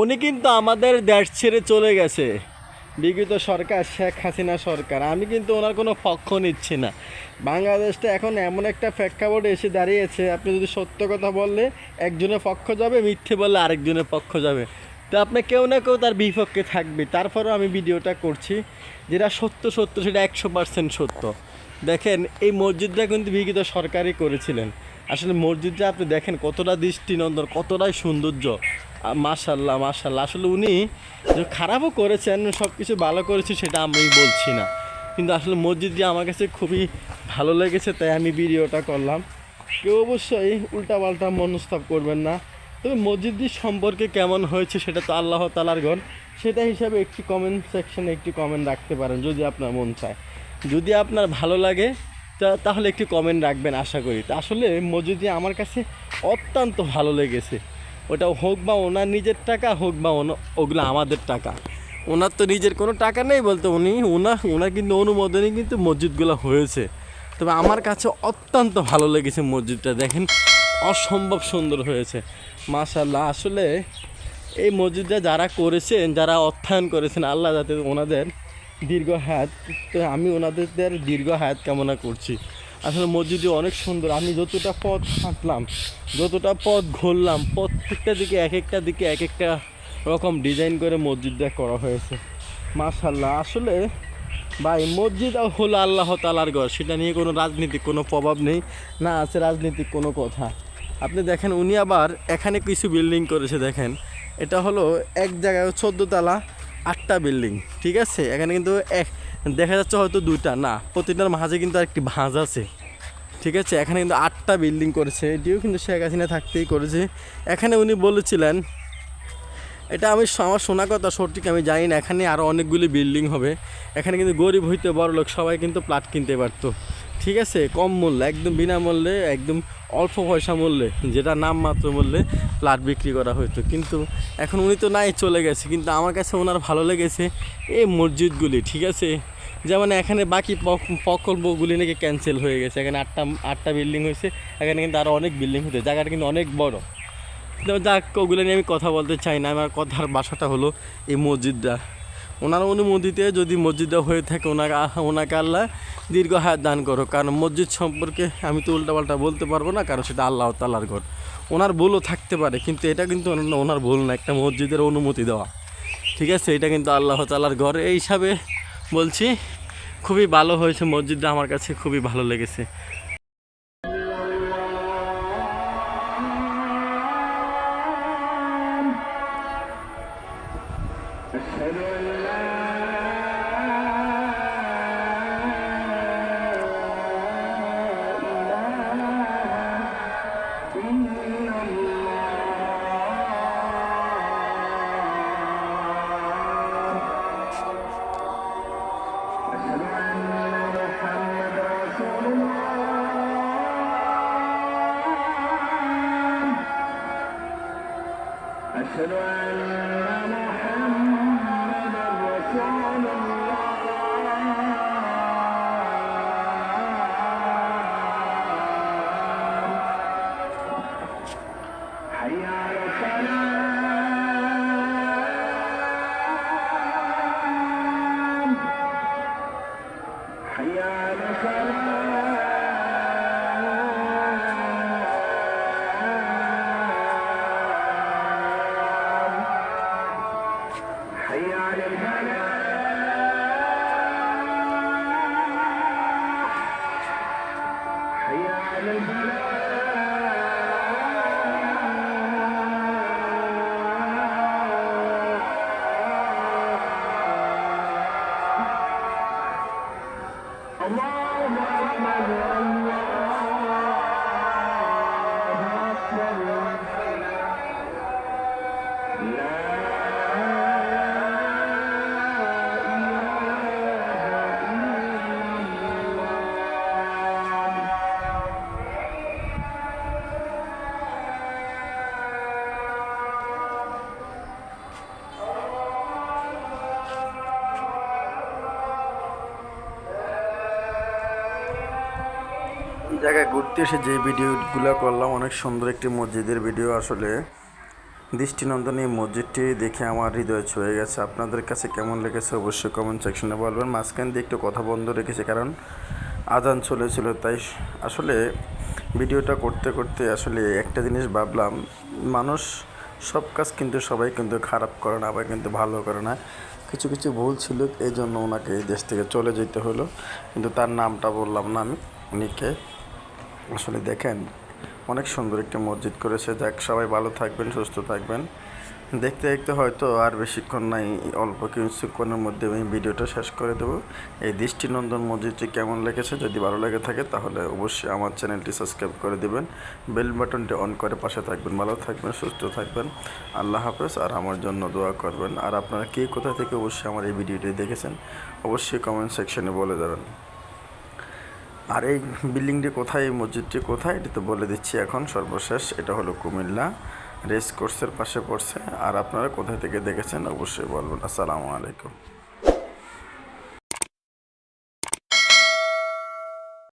উনি কিন্তু আমাদের দেশ ছেড়ে চলে গেছে। বিগত সরকার শেখ হাসিনা সরকার। আমি কিন্তু ওনার কোনো পক্ষ নিচ্ছি না। বাংলাদেশটা এখন এমন একটা প্রেক্ষাপটে এসে দাঁড়িয়েছে, আপনি যদি সত্য কথা বললে একজনের পক্ষ যাবে, মিথ্যে বললে আরেকজনের পক্ষ যাবে। তো আপনি কেউ না কেউ তার বিপক্ষে থাকবে। তারপরেও আমি ভিডিওটা করছি, যেটা সত্য সত্য, সেটা একশো পার্সেন্ট সত্য। দেখেন, এই মসজিদটা কিন্তু বিগত সরকারই করেছিলেন। আসলে মসজিদটা আপনি দেখেন কতটা দৃষ্টিনন্দন, কতটাই সৌন্দর্য। মাশাল্লাহ মাশাল্লাহ। আসলে উনি যে খারাপও করেছেন সব কিছু ভালো করেছে, সেটা আমি বলছি না। কিন্তু আসলে মসজিদটি আমার কাছে খুবই ভালো লেগেছে, তাই আমি ভিডিওটা করলাম। কেউ অবশ্যই উল্টাপাল্টা মনস্তাপ করবেন না। তবে মসজিদটি সম্পর্কে কেমন হয়েছে, সেটা তো আল্লাহ তালার ঘর। সেটা হিসাবে একটি কমেন্ট সেকশনে একটি কমেন্ট রাখতে পারেন, যদি আপনার মন চায়। যদি আপনার ভালো লাগে, তা- তাহলে একটি কমেন্ট রাখবেন, আশা করি। তা আসলে মসজিদটি আমার কাছে অত্যন্ত ভালো লেগেছে। ওটা হোক বা ওনার নিজের টাকা হোক বা ওগুলো আমাদের টাকা। ওনার তো নিজের কোনো টাকা নেই বলতে উনি ওনার ওনার কিন্তু অনুমোদনে কিন্তু মসজিদগুলো হয়েছে। তবে আমার কাছে অত্যন্ত ভালো লেগেছে মসজিদটা, দেখেন, অসম্ভব সুন্দর হয়েছে। মাশাল্লাহ আসলে এই মসজিদটা যারা করেছেন, যারা অর্থায়ন করেছেন, আল্লাহ যাতে ওনাদের দীর্ঘ হায়াত, তো আমি ওনাদের দীর্ঘ হায়াত কামনা করছি। আসলে মসজিদটি অনেক সুন্দর। আমি যতটা পথ হাঁটলাম, যতটা পথ ঘুরলাম, প্রত্যেকটা দিকে এক একটা দিকে এক একটা রকম ডিজাইন করে মসজিদটা করা হয়েছে। মাশাল্লাহ আসলে ভাই, মসজিদ হলো আল্লাহ তালার ঘর, সেটা নিয়ে কোনো রাজনীতিক কোনো প্রভাব নেই। না আছে রাজনীতিক কোনো কথা। আপনি দেখেন, উনি আবার এখানে কিছু বিল্ডিং করেছে, দেখেন। এটা হলো এক জায়গায় চোদ্দোতলা আটটা বিল্ডিং ঠিক আছে? এখানে কিন্তু এক দেখা যাচ্ছে হয়তো দুইটা। না, প্রতিটার মাঝে কিন্তু একটি ভাঁজ আছে। ঠিক আছে, এখানে কিন্তু আটটা বিল্ডিং করেছে। এটিও কিন্তু শেখ হাসিনা থাকতেই করেছে। এখানে উনি বলেছিলেন, এটা আমি আমার শোনা কথা সঠিক, আমি জানি না, এখানে আরও অনেকগুলি বিল্ডিং হবে। এখানে কিন্তু গরিব হইতে বড় লোক, সবাই কিন্তু প্লাট কিনতে পারতো। ঠিক আছে, কম মূল্যে, একদম বিনামূল্যে, একদম অল্প পয়সা মূল্যে, যেটা নামমাত্র মূল্যে প্লাট বিক্রি করা হতো কিন্তু এখন উনি তো নাই, চলে গেছে। কিন্তু আমার কাছে ওনার ভালো লেগেছে এই মসজিদগুলি, ঠিক আছে? যেমন এখানে বাকি প্রকল্পগুলি নাকি ক্যান্সেল হয়ে গেছে। এখানে আটটা আটটা বিল্ডিং হয়েছে। এখানে কিন্তু আরও অনেক বিল্ডিং হতে জায়গাটা কিন্তু অনেক বড়। যেমন যাক, ওগুলো নিয়ে আমি কথা বলতে চাই না। আমার কথার বাসাটা হলো এই মসজিদটা। ওনার অনুমতিতে যদি মসজিদটা হয়ে থাকে, ওনাকে ওনাকে আল্লাহ দীর্ঘ হায়াত দান করো কারণ মসজিদ সম্পর্কে আমি তো উল্টাপাল্টা বলতে পারব না, কারণ সেটা আল্লাহ তাল্লার ঘর। ওনার ভুলও থাকতে পারে, কিন্তু এটা কিন্তু ওনার- ভুল না, একটা মসজিদের অনুমতি দেওয়া। ঠিক আছে? এটা কিন্তু আল্লাহ তাল্লার ঘর। এই হিসাবে বলছি খুবই ভালো হয়েছে মসজিদটা আমার কাছে খুবই ভালো লেগেছে। أشهد أن محمد رسول الله. حي على السلام. حي على السلام. അയ്യാരും জায়গায় ঘুরতে এসে যে ভিডিওগুলো করলাম, অনেক সুন্দর একটি মসজিদের ভিডিও। আসলে দৃষ্টিনন্দন এই মসজিদটি দেখে আমার হৃদয় ছুঁয়ে গেছে। আপনাদের কাছে কেমন লেগেছে অবশ্যই কমেন্ট সেকশনে বলবেন। মাঝখান দিয়ে একটু কথা বন্ধ রেখেছে, কারণ আজান চলেছিল, তাই আসলে ভিডিওটা করতে করতে আসলে একটা জিনিস ভাবলাম, মানুষ সব কাজ কিন্তু সবাই কিন্তু খারাপ করে না, আবার কিন্তু ভালো করে না। কিছু কিছু ভুল ছিল, এই জন্য ওনাকে এই দেশ থেকে চলে যেতে হলো। কিন্তু তার নামটা বললাম না আমি, উনিকে। আসলে দেখেন, অনেক সুন্দর একটি মসজিদ করেছে। যাক, সবাই ভালো থাকবেন, সুস্থ থাকবেন। দেখতে দেখতে হয়তো আর বেশিক্ষণ নাই, অল্প কিছুক্ষণের মধ্যে আমি ভিডিওটা শেষ করে দেবো। এই দৃষ্টিনন্দন মসজিদটি কেমন লেগেছে যদি ভালো লেগে থাকে, তাহলে অবশ্যই আমার চ্যানেলটি সাবস্ক্রাইব করে দেবেন। বেল বাটনটি অন করে পাশে থাকবেন। ভালো থাকবেন, সুস্থ থাকবেন। আল্লাহ হাফেজ, আর আমার জন্য দোয়া করবেন। আর আপনারা কে কোথা থেকে অবশ্যই আমার এই ভিডিওটি দেখেছেন, অবশ্যই কমেন্ট সেকশনে বলে দেবেন আর এই বিল্ডিংটি কোথায়, এই মসজিদটি কোথায়, এটি তো বলে দিচ্ছি এখন সর্বশেষ। এটা হলো কুমিল্লা, রেস কোর্সের পাশে পড়ছে। আর আপনারা কোথায় থেকে দেখেছেন অবশ্যই বলবেন। আসসালামু আলাইকুম।